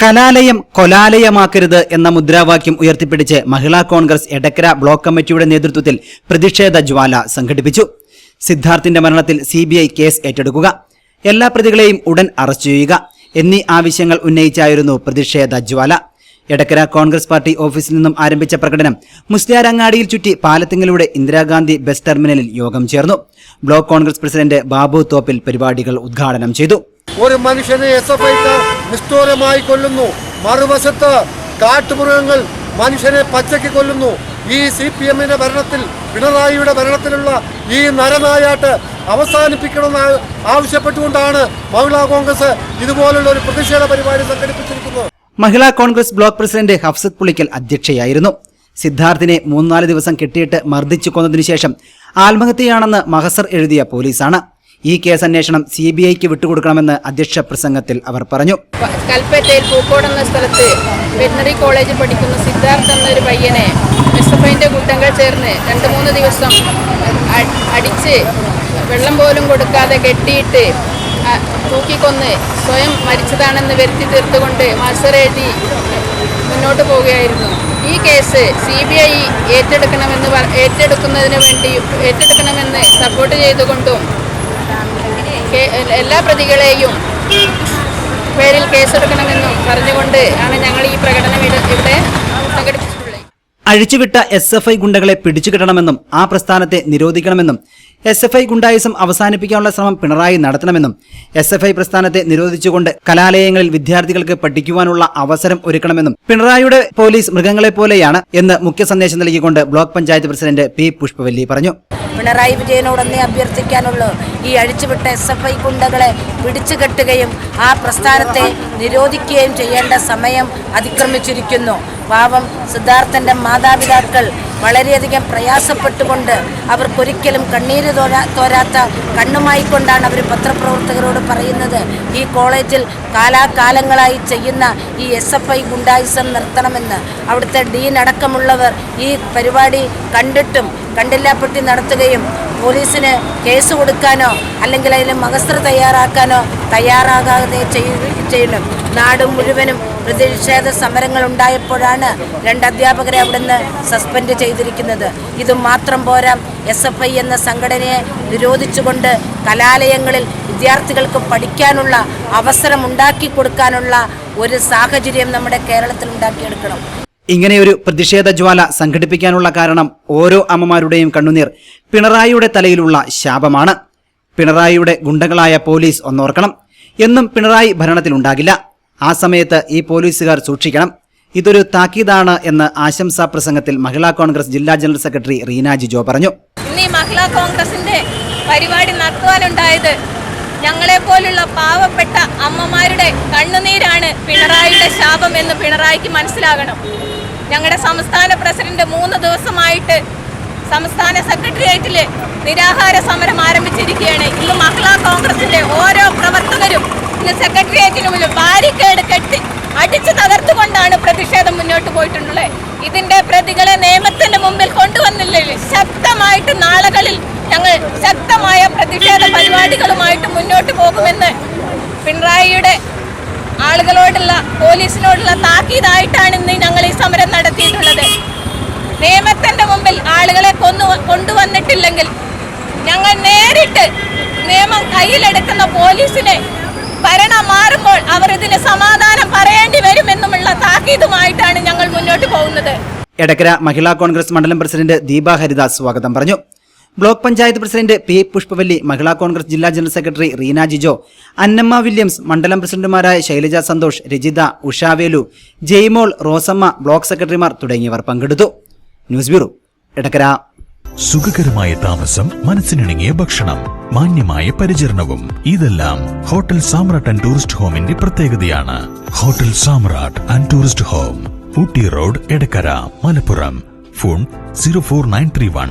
കലാലയം കൊലാലയമാക്കരുത് എന്ന മുദ്രാവാക്യം ഉയർത്തിപ്പിടിച്ച് മഹിളാ കോൺഗ്രസ് എടക്കര ബ്ലോക്ക് കമ്മിറ്റിയുടെ നേതൃത്വത്തിൽ പ്രതിഷേധ ജ്വാല സംഘടിപ്പിച്ചു. സിദ്ധാർത്ഥിന്റെ മരണത്തിൽ സി കേസ് ഏറ്റെടുക്കുക. എല്ലാ പ്രതികളെയും ഉടൻ അറസ്റ്റ് ചെയ്യുക. എന്നീ ആവശ്യങ്ങൾ ഉന്നയിച്ചായിരുന്നു പ്രതിഷേധ ജ്വാല. എടക്കര കോൺഗ്രസ് പാർട്ടി ഓഫീസിൽ നിന്നും ആരംഭിച്ച പ്രകടനം മുസ്ലിയാരങ്ങാടിയിൽ ചുറ്റി പാലത്തിങ്ങിലൂടെ ഇന്ദിരാഗാന്ധി ബസ് ടെർമിനലിൽ യോഗം ചേർന്നു. Block Congress president Babu Thoppil പരിപാടികൾ ഉദ്ഘാടനം ചെയ്തു. ഒരു മനുഷ്യനെ എസ് എഫ് ഐക്ക് നിഷ്ഠൂരമായി കൊല്ലുന്നു. മറുവശത്ത് കാട്ടുമൃഗങ്ങൾ മനുഷ്യനെ പച്ചയ്ക്ക് കൊല്ലുന്നു. ഈ സി പി എമ്മിന്റെ ഭരണത്തിൽ പിണറായിയുടെ ഭരണത്തിലുള്ള ഈ നരനായാട്ട് അവസാനിപ്പിക്കണമെന്ന് ആവശ്യപ്പെട്ടുകൊണ്ടാണ് മഹിളാ കോൺഗ്രസ് ഇതുപോലുള്ള ഒരു പ്രതിഷേധ പരിപാടി സംഘടിപ്പിച്ചിരിക്കുന്നത്. മഹിളാ കോൺഗ്രസ് ബ്ലോക്ക് പ്രസിഡന്റ് ഹഫ്സത്ത് പുളിക്കൽ അധ്യക്ഷയായിരുന്നു. സിദ്ധാർത്ഥിനെ മൂന്നാൽ ദിവസം കെട്ടിയിട്ട് മർദ്ദിച്ചു കൊന്നതിനു ശേഷം ആത്മഹത്യയാണെന്ന് മഹസർ എഴുതിയ പോലീസാണ്. ഈ കേസ് അന്വേഷണം സി ബി ഐക്ക് വിട്ടുകൊടുക്കണമെന്ന് അധ്യക്ഷ പ്രസംഗത്തിൽ അവർ പറഞ്ഞു. കൽപ്പറ്റയിൽ പൂക്കോട് എന്ന സ്ഥലത്ത് വെറ്റിനറി കോളേജിൽ പഠിക്കുന്ന സിദ്ധാർത്ഥ് എന്നൊരു പയ്യനെ എസ് കുറ്റങ്ങൾ കൂട്ടങ്ങൾ ചേർന്ന് രണ്ട് മൂന്ന് ദിവസം അടിച്ച് വെള്ളം പോലും കൊടുക്കാതെ കെട്ടിയിട്ട് തൂക്കിക്കൊന്ന് സ്വയം മരിച്ചതാണെന്ന് വരുത്തി തീർത്തുകൊണ്ട് മത്സരെഴുതി മുന്നോട്ട് പോവുകയായിരുന്നു. ഈ കേസ് സി ബി ഐ ഏറ്റെടുക്കണമെന്ന് ഏറ്റെടുക്കുന്നതിന് വേണ്ടി ഏറ്റെടുക്കണമെന്ന് സപ്പോർട്ട് ചെയ്തുകൊണ്ടും എല്ലാ പ്രതികളെയും പേരിൽ കേസെടുക്കണമെന്നും പറഞ്ഞുകൊണ്ട് ആണ് ഞങ്ങൾ ഈ പ്രകടനം ഇവിടെ സംഘടിപ്പിച്ചിട്ടുള്ളത്. അഴിച്ചുവിട്ട എസ് എഫ് ഐ ഗുണ്ടകളെ പിടിച്ചുകിട്ടണമെന്നും ആ പ്രസ്ഥാനത്തെ നിരോധിക്കണമെന്നും എസ് എഫ് ഐ ഗുണ്ടായുസം അവസാനിപ്പിക്കാനുള്ള ശ്രമം പിണറായി നടത്തണമെന്നും എസ് എഫ് ഐ പ്രസ്ഥാനത്തെ നിരോധിച്ചുകൊണ്ട് കലാലയങ്ങളിൽ വിദ്യാർത്ഥികൾക്ക് പഠിക്കുവാനുള്ള അവസരം ഒരുക്കണമെന്നും പിണറായിയുടെ പോലീസ് മൃഗങ്ങളെ പോലെയാണ് എന്ന് മുഖ്യ സന്ദേശം നൽകിക്കൊണ്ട് block panchayat president P Pushpavalli പറഞ്ഞു. പിണറായി വിജയനോടൊന്നേ അഭ്യർത്ഥിക്കാനുള്ളൂ. ഈ അഴിച്ചുവിട്ട എസ് എഫ് ഐ ഗുണ്ടകളെ പിടിച്ചു കെട്ടുകയും ആ പ്രസ്ഥാനത്തെ നിരോധിക്കുകയും ചെയ്യേണ്ട സമയം അതിക്രമിച്ചിരിക്കുന്നു. പാവം സിദ്ധാർത്ഥന്റെ മാതാപിതാക്കൾ വളരെയധികം പ്രയാസപ്പെട്ടുകൊണ്ട് അവർക്കൊരിക്കലും കണ്ണീര് തോരാ തോരാത്ത കണ്ണുമായി കൊണ്ടാണ് അവർ പത്രപ്രവർത്തകരോട് പറയുന്നത്. ഈ കോളേജിൽ കാലാകാലങ്ങളായി ചെയ്യുന്ന ഈ എസ് എഫ് ഐ ഗുണ്ടായിസം നിർത്തണമെന്ന് അവിടുത്തെ ഡീൻ അടക്കമുള്ളവർ ഈ പരിപാടി കണ്ടിട്ടും കണ്ടില്ലാപ്പെട്ടി നടത്തുകയും പോലീസിന് കേസ് കൊടുക്കാനോ അല്ലെങ്കിൽ അതിന് മകസ്ത്ര തയ്യാറാക്കാനോ തയ്യാറാകാതെ ചെയ്യ- ചെയ്യണം നാട് മുഴുവനും പ്രതിഷേധ സമരങ്ങൾ ഉണ്ടായപ്പോഴാണ് രണ്ട് അധ്യാപകരെ അവിടുന്ന് സസ്പെൻഡ് ചെയ്തിരിക്കുന്നത്. ഇത് മാത്രം പോരാ എസ് എഫ് ഐ എന്ന സംഘടനയെ നിരോധിച്ചുകൊണ്ട് കലാലയങ്ങളിൽ വിദ്യാർത്ഥികൾക്ക് പഠിക്കാനുള്ള അവസരം ഉണ്ടാക്കി കൊടുക്കാനുള്ള ഒരു സാഹചര്യം നമ്മുടെ കേരളത്തിൽ ഉണ്ടാക്കിയെടുക്കണം. ഇങ്ങനെയൊരു പ്രതിഷേധ ജ്വാല സംഘടിപ്പിക്കാനുള്ള കാരണം ഓരോ അമ്മമാരുടെയും കണ്ണുനീർ പിണറായിയുടെ തലയിലുള്ള ശാപമാണ്. പിണറായിയുടെ ഗുണ്ടകളായ പോലീസ് ഒന്നോർക്കണം. എന്നും പിണറായി ഭരണത്തിലുണ്ടാകില്ല. ആ സമയത്ത് ഈ പോലീസുകാർ സൂക്ഷിക്കണം. ഇതൊരു താക്കീതാണ് എന്ന് ആശംസാ പ്രസംഗത്തിൽ മഹിളാ കോൺഗ്രസ് ജില്ലാ ജനറൽ സെക്രട്ടറി റീന ജിജോ പറഞ്ഞു. മഹിളാ കോൺഗ്രസിന്റെ പരിപാടി നടത്തുവാനുണ്ടായത് ഞങ്ങളെ പോലുള്ള പാവപ്പെട്ട അമ്മമാരുടെ കണ്ണുനീരാണ് പിണറായിയുടെ ശാപം എന്ന് പിണറായിക്ക് മനസ്സിലാകണം. ഞങ്ങളുടെ സംസ്ഥാന പ്രസിഡന്റ് മൂന്ന് ദിവസമായിട്ട് സംസ്ഥാന സെക്രട്ടേറിയറ്റിൽ നിരാഹാര സമരം ആരംഭിച്ചിരിക്കുകയാണ്. ഇന്ന് മഹിളാ കോൺഗ്രസിന്റെ ഓരോ പ്രവർത്തകരും ഇന്ന് സെക്രട്ടേറിയറ്റിന് മുന്നിൽ ബാരിക്കേഡ് കെട്ടി അടിച്ചു തകർത്തുകൊണ്ടാണ് പ്രതിഷേധം മുന്നോട്ട് പോയിട്ടുള്ളത്. ഇതിന്റെ പ്രതികളെ നിയമത്തിന്റെ മുമ്പിൽ കൊണ്ടുവന്നില്ലെങ്കിൽ ശക്തമായിട്ട് നാളുകളിൽ ഞങ്ങൾ ശക്തമായ പ്രതിഷേധ പരിപാടികളുമായിട്ട് മുന്നോട്ട് പോകുമെന്ന് പിണറായിയുടെ ആളുകളോടുള്ള പോലീസിനോടുള്ള താക്കീതായിട്ടാണ് ഇന്ന് ഞങ്ങൾ ഈ സമരം നടത്തിയിട്ടുള്ളത്. നിയമത്തിന്റെ മുമ്പിൽ ആളുകളെ കൊന്നു കൊണ്ടുവന്നിട്ടില്ലെങ്കിൽ ഞങ്ങൾ നേരിട്ട് നിയമം കയ്യിലെടുക്കുന്ന പോലീസിനെ ഭരണം മാറുമ്പോൾ അവർ ഇതിന് സമാധാനം പറയേണ്ടി വരുമെന്നുമുള്ള താക്കീതുമായിട്ടാണ് ഞങ്ങൾ മുന്നോട്ട് പോകുന്നത്. എടക്കര മഹിളാ കോൺഗ്രസ് മണ്ഡലം പ്രസിഡന്റ് ദീപ ഹരിദാസ് സ്വാഗതം പറഞ്ഞു. Block panchayat president P Pushpavalli Mahila Congress ജില്ലാ general secretary Reena Jijo Annamma Williams മണ്ഡലം പ്രസിഡന്റുമാരായ ശൈലജ സന്തോഷ് രജിത ഉഷാവേലു ജെയ്മോൾ റോസമ്മ ബ്ലോക്ക് സെക്രട്ടറിമാർ തുടങ്ങിയവർ പങ്കെടുത്തു. News bureau Edakkara. സുഖകരമായ താമസം മനസ്സിനിണങ്ങിയ ഭക്ഷണം മാന്യമായ പരിചരണവും ഇതെല്ലാം ഹോട്ടൽ സാമ്രാട്ട് ആൻഡ് ടൂറിസ്റ്റ് ഹോമിന്റെ പ്രത്യേകതയാണ്. Hotel Samrat and tourist home Ooty road Edakkara Malappuram. Phone zero four nine three one